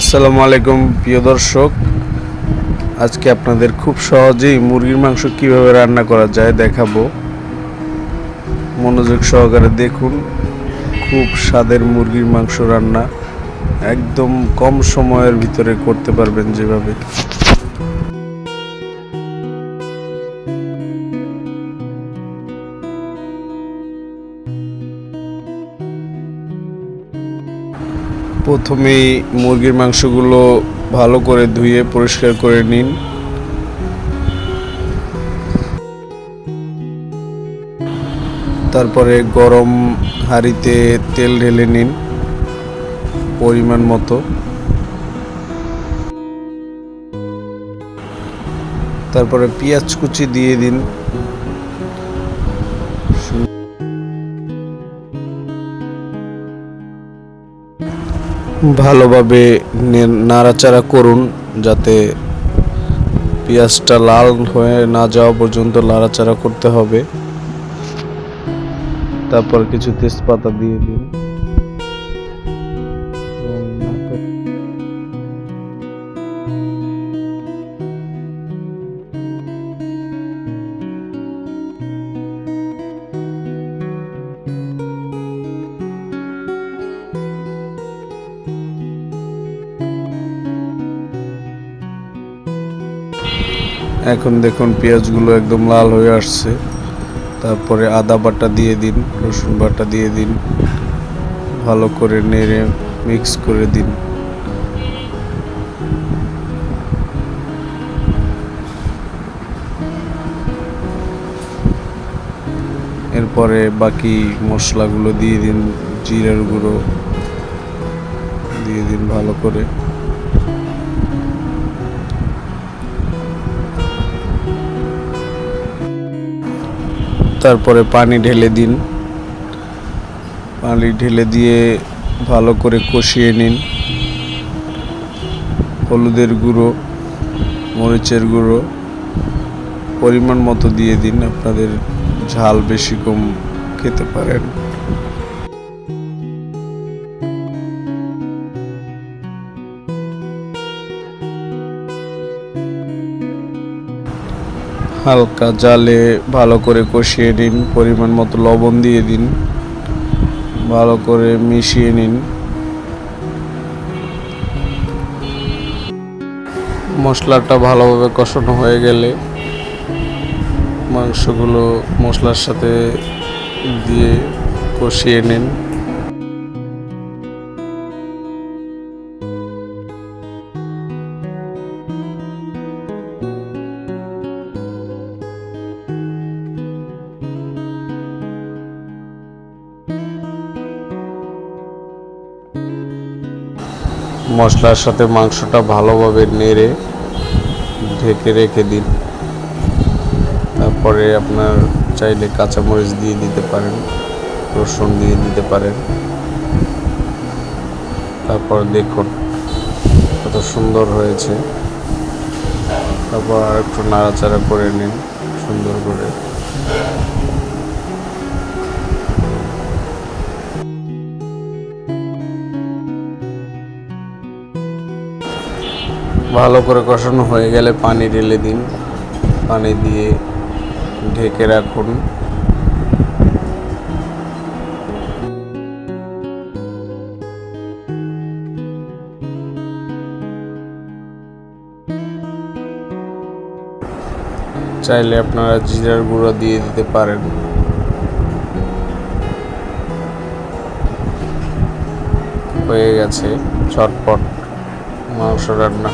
আসসালামু আলাইকুম, প্রিয় দর্শক। আজকে আপনাদের খুব সহজেই মুরগির মাংস কীভাবে রান্না করা যায় দেখাবো। মনোযোগ সহকারে দেখুন, খুব স্বাদের মুরগির মাংস রান্না। একদম কম সময়ের ভিতরে করতে পারবেন যেভাবে। প্রথমেই মুরগির মাংসগুলো ভালো করে ধুয়ে পরিষ্কার করে নিন। তারপরে গরম হাঁড়িতে তেল ঢেলে নিন পরিমাণ মতো। তারপরে পেঁয়াজ কুচি দিয়ে দিন। ভালোভাবে নাড়াচাড়া করুন যাতে পেঁয়াজটা লাল হয়ে না যাওয়া পর্যন্ত নাড়াচাড়া করতে হবে। তারপর কিছু তেজপাতা দিয়ে দিন। এখন দেখুন পেঁয়াজগুলো একদম লাল হয়ে আসছে। তারপরে আদা বাটা দিয়ে দিন, রসুন বাটা দিয়ে দিন। ভালো করে নেড়ে মিক্স করে দিন। এরপরে বাকি মশলাগুলো দিয়ে দিন, জিরার গুঁড়ো দিয়ে দিন ভালো করে। তারপরে পানি ঢেলে দিন। পানি ঢেলে দিয়ে ভালো করে কষিয়ে নিন। হলুদের গুঁড়ো, মরিচের গুঁড়ো পরিমাণ মতো দিয়ে দিন। আপনাদের ঝাল বেশি কম খেতে পারেন। হালকা জালে ভালো করে কষিয়ে নিন, পরিমাণ মতো লবণ দিয়ে দিন, ভালো করে মিশিয়ে নিন। মশলাটা ভালোভাবে কষানো হয়ে গেলে মাংসগুলো মশলার সাথে দিয়ে কষিয়ে নিন। মশলার সাথে মাংসটা ভালোভাবে নেড়ে, ঢেকে রেখে দিন। তারপরে আপনার চাইলে কাঁচামরিচ দিয়ে দিতে পারেন, রসুন দিয়ে দিতে পারেন। তারপর দেখুন কত সুন্দর হয়েছে। তারপর আর একটু নাড়াচাড়া করে নিন, সুন্দর করে। ভালো করে কষানো হয়ে গেলে পানি ঢেলে দিন। পানি দিয়ে ঢেকে রাখুন। চাইলে আপনারা জিরার গুঁড়ো দিয়ে দিতে পারেন। হয়ে গেছে, চটপট মাংস রান্না।